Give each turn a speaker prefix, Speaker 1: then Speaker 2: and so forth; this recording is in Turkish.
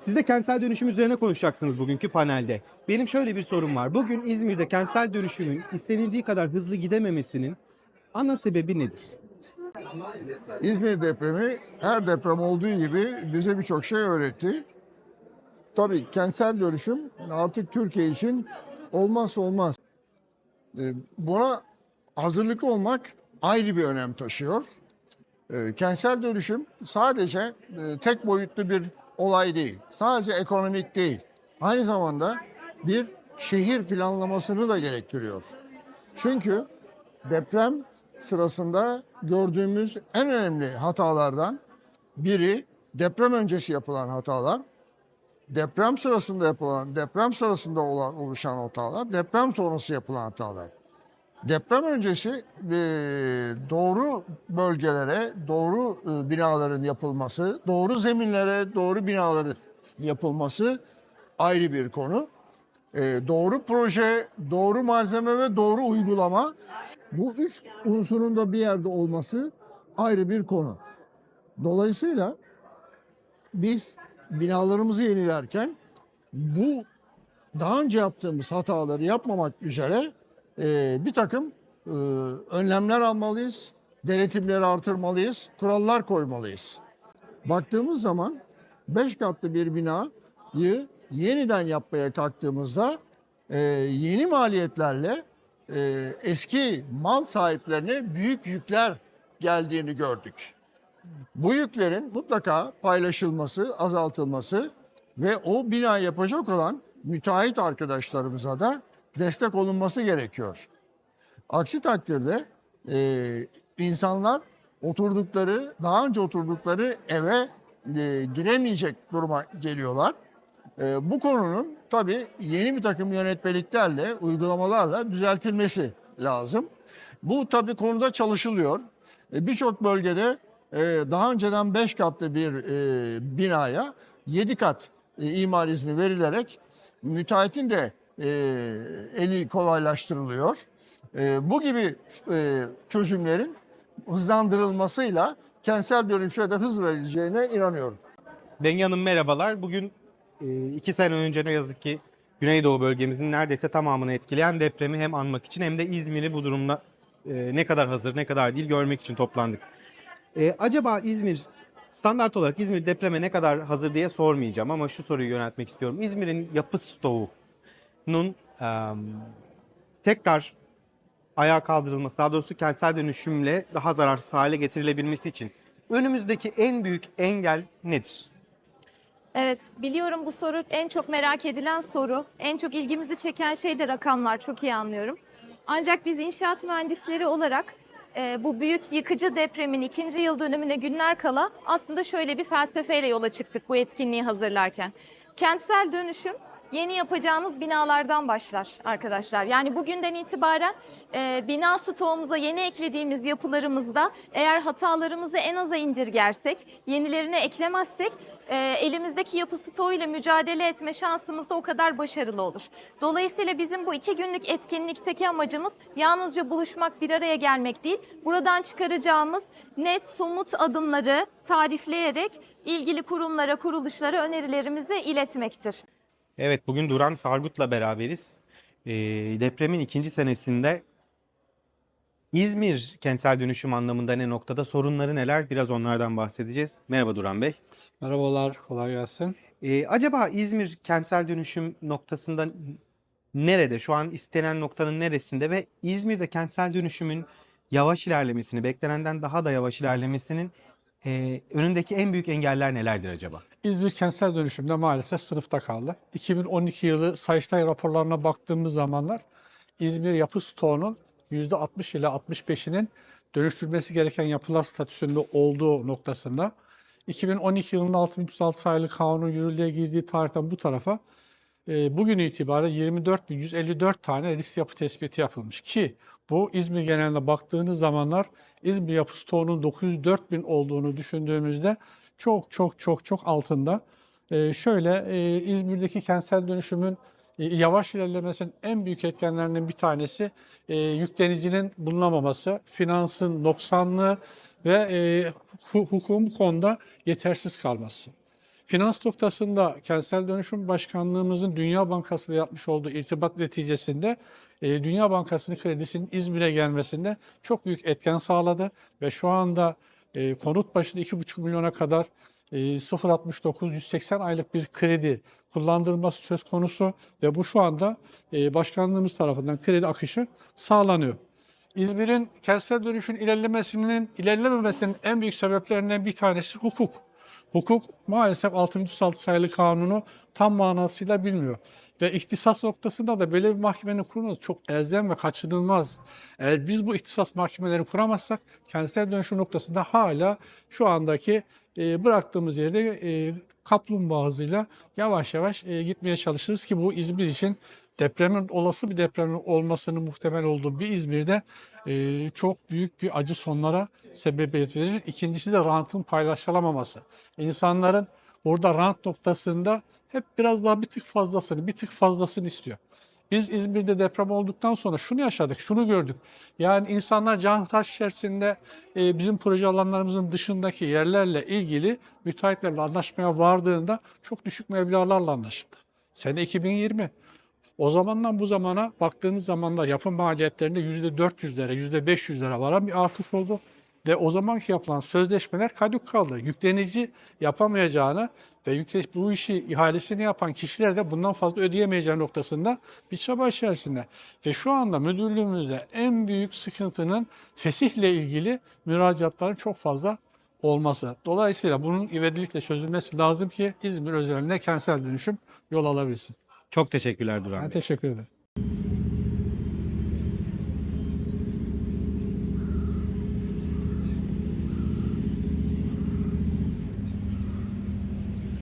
Speaker 1: Siz de kentsel dönüşüm üzerine konuşacaksınız bugünkü panelde. Benim şöyle bir sorum var. Bugün İzmir'de kentsel dönüşümün istenildiği kadar hızlı gidememesinin ana sebebi nedir?
Speaker 2: İzmir depremi her deprem olduğu gibi bize birçok şey öğretti. Tabii kentsel dönüşüm artık Türkiye için olmazsa olmaz. Ee, Buna hazırlıklı olmak ayrı bir önem taşıyor. Ee, Kentsel dönüşüm sadece e, tek boyutlu bir olay değil. Sadece ekonomik değil. Aynı zamanda bir şehir planlamasını da gerektiriyor. Çünkü deprem sırasında gördüğümüz en önemli hatalardan biri deprem öncesi yapılan hatalar, deprem sırasında yapılan, deprem sırasında olan oluşan hatalar, deprem sonrası yapılan hatalar. Deprem öncesi e, doğru bölgelere doğru e, binaların yapılması, doğru zeminlere doğru binaların yapılması ayrı bir konu. E, doğru proje, doğru malzeme ve doğru uygulama bu üç unsurun da bir yerde olması ayrı bir konu. Dolayısıyla biz binalarımızı yenilerken bu daha önce yaptığımız hataları yapmamak üzere e, bir takım e, önlemler almalıyız, denetimleri artırmalıyız, kurallar koymalıyız. Baktığımız zaman 5 katlı bir binayı yeniden yapmaya kalktığımızda e, yeni maliyetlerle e, eski mal sahiplerine büyük yükler geldiğini gördük. Bu yüklerin mutlaka paylaşılması, azaltılması ve o bina yapacak olan müteahhit arkadaşlarımıza da destek olunması gerekiyor. Aksi takdirde e, insanlar oturdukları, daha önce oturdukları eve e, giremeyecek duruma geliyorlar. E, bu konunun tabii yeni bir takım yönetmeliklerle, uygulamalarla düzeltilmesi lazım. Bu tabii konuda çalışılıyor. E, Birçok bölgede e, daha önceden 5 katlı bir e, binaya 7 kat e, imar izni verilerek müteahhitin de e, eli kolaylaştırılıyor. E, bu gibi e, çözümlerin hızlandırılmasıyla kentsel dönüşe de hız verileceğine inanıyorum.
Speaker 1: Bengi Hanım merhabalar. Bugün e, iki sene önce ne yazık ki Güneydoğu bölgemizin neredeyse tamamını etkileyen depremi hem anmak için hem de İzmir'i bu durumda e, ne kadar hazır ne kadar değil görmek için toplandık. E, acaba İzmir standart olarak İzmir depreme ne kadar hazır diye sormayacağım ama şu soruyu yöneltmek istiyorum. İzmir'in yapı stoğunun e, tekrar ayağa kaldırılması, daha doğrusu kentsel dönüşümle daha zararsız hale getirilebilmesi için önümüzdeki en büyük engel nedir?
Speaker 3: Evet, biliyorum bu soru en çok merak edilen soru. En çok ilgimizi çeken şey de rakamlar, çok iyi anlıyorum. Ancak biz inşaat mühendisleri olarak e, bu büyük yıkıcı depremin ikinci yıl dönümüne günler kala aslında şöyle bir felsefeyle yola çıktık bu etkinliği hazırlarken. Kentsel dönüşüm yeni yapacağınız binalardan başlar arkadaşlar. Yani bugünden itibaren e, bina stoğumuza yeni eklediğimiz yapılarımızda eğer hatalarımızı en aza indirgersek, yenilerine eklemezsek e, elimizdeki yapı stoğuyla mücadele etme şansımız da o kadar başarılı olur. Dolayısıyla bizim bu iki günlük etkinlikteki amacımız yalnızca buluşmak, bir araya gelmek değil, buradan çıkaracağımız net, somut adımları tarifleyerek ilgili kurumlara, kuruluşlara önerilerimizi iletmektir.
Speaker 1: Evet bugün Duran Sargut'la beraberiz. Ee, depremin ikinci senesinde İzmir kentsel dönüşüm anlamında ne noktada sorunları neler biraz onlardan bahsedeceğiz. Merhaba Duran Bey.
Speaker 4: Merhabalar, kolay gelsin.
Speaker 1: Ee, acaba İzmir kentsel dönüşüm noktasında nerede? Şu an istenen noktanın neresinde ve İzmir'de kentsel dönüşümün yavaş ilerlemesini, beklenenden daha da yavaş ilerlemesinin e, önündeki en büyük engeller nelerdir acaba?
Speaker 4: İzmir kentsel dönüşümde maalesef sınıfta kaldı. 2012 yılı Sayıştay raporlarına baktığımız zamanlar İzmir yapı stoğunun %60 ile 65'inin dönüştürmesi gereken yapılar statüsünde olduğu noktasında 2012 yılında 6306 sayılı kanun yürürlüğe girdiği tarihten bu tarafa bugün itibariyle 24.154 tane risk yapı tespiti yapılmış ki bu İzmir genelinde baktığınız zamanlar İzmir yapı stoğunun 904 bin olduğunu düşündüğümüzde çok çok çok çok altında. E, şöyle e, İzmir'deki kentsel dönüşümün e, yavaş ilerlemesinin en büyük etkenlerinden bir tanesi e, yüklenicinin bulunamaması, finansın noksanlığı ve e, hu- hukukun bu konuda yetersiz kalması. Finans noktasında Kentsel Dönüşüm Başkanlığımızın Dünya Bankası ile yapmış olduğu irtibat neticesinde e, Dünya Bankası'nın kredisinin İzmir'e gelmesinde çok büyük etken sağladı ve şu anda e, konut başına 2,5 milyona kadar e, 0.69 180 aylık bir kredi kullandırılması söz konusu ve bu şu anda e, başkanlığımız tarafından kredi akışı sağlanıyor. İzmir'in kentsel dönüşün ilerlemesinin ilerlememesinin en büyük sebeplerinden bir tanesi hukuk. Hukuk maalesef 636 sayılı kanunu tam manasıyla bilmiyor. Ve ihtisas noktasında da böyle bir mahkemenin kurulması çok elzem ve kaçınılmaz. Eğer biz bu ihtisas mahkemelerini kuramazsak kentsel dönüşüm noktasında hala şu andaki e, bıraktığımız yerde e, kaplumbağa hızıyla yavaş yavaş e, gitmeye çalışırız ki bu İzmir için depremin olası bir depremin olmasının muhtemel olduğu bir İzmir'de e, çok büyük bir acı sonlara sebebiyet verir. İkincisi de rantın paylaşılamaması. İnsanların burada rant noktasında hep biraz daha bir tık fazlasını, bir tık fazlasını istiyor. Biz İzmir'de deprem olduktan sonra şunu yaşadık, şunu gördük. Yani insanlar can taş içerisinde e, bizim proje alanlarımızın dışındaki yerlerle ilgili müteahhitlerle anlaşmaya vardığında çok düşük meblağlarla anlaşıldı. Sene 2020. O zamandan bu zamana baktığınız zamanlar yapım maliyetlerinde %400'lere, %500'lere varan bir artış oldu. Ve o zamanki yapılan sözleşmeler kadük kaldı. Yüklenici yapamayacağını ve yükle, bu işi ihalesini yapan kişiler de bundan fazla ödeyemeyeceği noktasında bir çaba içerisinde. Ve şu anda müdürlüğümüzde en büyük sıkıntının fesihle ilgili müracaatların çok fazla olması. Dolayısıyla bunun ivedilikle çözülmesi lazım ki İzmir özelinde kentsel dönüşüm yol alabilsin.
Speaker 1: Çok teşekkürler Duran
Speaker 4: Ben
Speaker 1: Bey.
Speaker 4: teşekkür ederim.